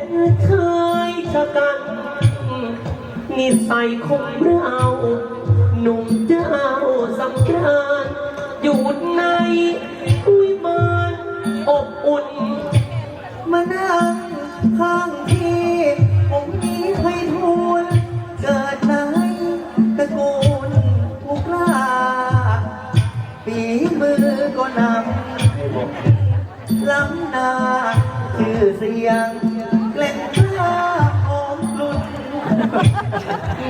ดเคยชะกันนิสัยคงเราหนุ่มเจ้าสำกัานอยู่ในอุ้ยมันอบอุ่น มานั่งข้างที่ผมนี้ให้ทูลเกิดในตระกูลผู้กล้าปีมือก็นำล้ำนาคือเสียง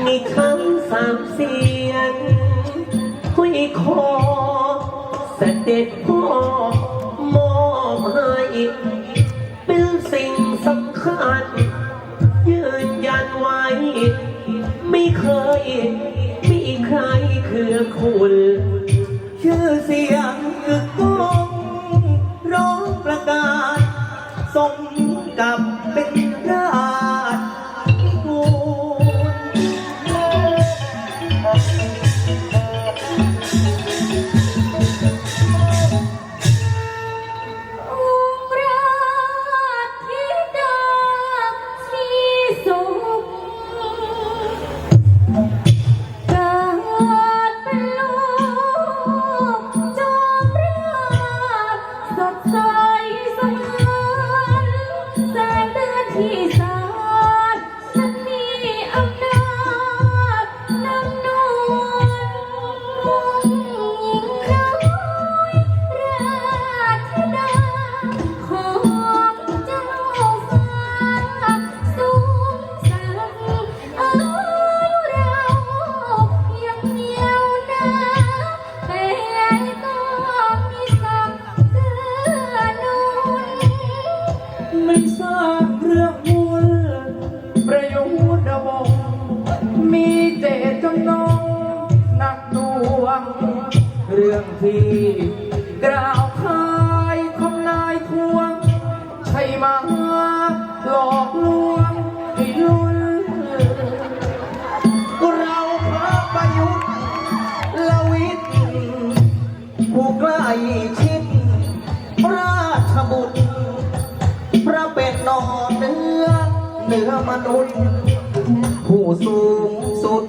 มีคำสามเสียงห้อยคอเสด็จพ่อมอบให้เป็นสิ่งสำคัญ ยืนยันไว้ ไม่เคยมีใครคือคุณ ชื่อเสียงกึกก้องร้องประกาศสมกับเป็น ไม่ทราบเรื่องมูลประยุทธ์วงมีเจตจำนงหนักหน่วง เรื่องที่กล่าวคายคำนายทวง ใช่มาหลอกลวง เหนือมนุษย์ ผู้สูงสุด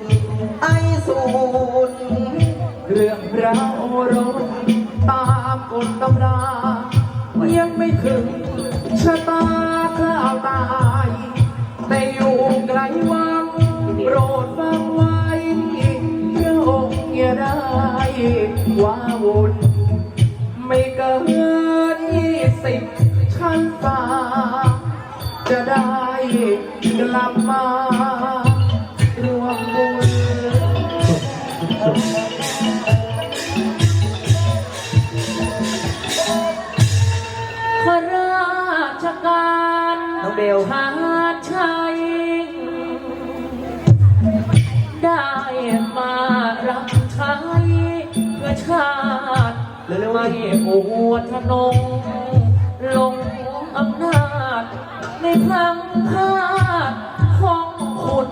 ไอสูนเรื่องราวรถตามกฎตำรายังไม่ถึงชะตาข้าวตาย แต่อยู่ไกลวังโปรดฟังไว้พระองค์อย่าได้ว้าวุ่นไม่เกินยี่สิบชั้นฟ้าจะได้ กลับมารวมบุญข้าราชการน้องเบลชาติชัย ได้มารับใช้เพื่อชาติเร็วๆไม่นี่อวดทนงลง พลังพาดของคุณ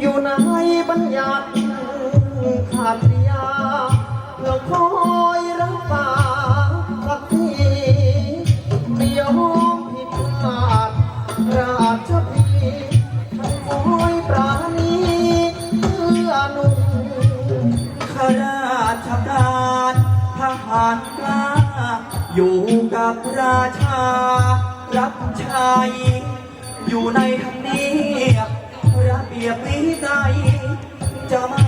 อยู่ในบัญญัติขัดยาเพื่อคอยรักษาสักทีไม่ยอมผิดพลาดราชพีคอยปราณีเพื่อนุ่มขราชการทหารกล้าอยู่กับราชา รับชายอยู่ในทางนี้ระเบียบนี้ใดจะมา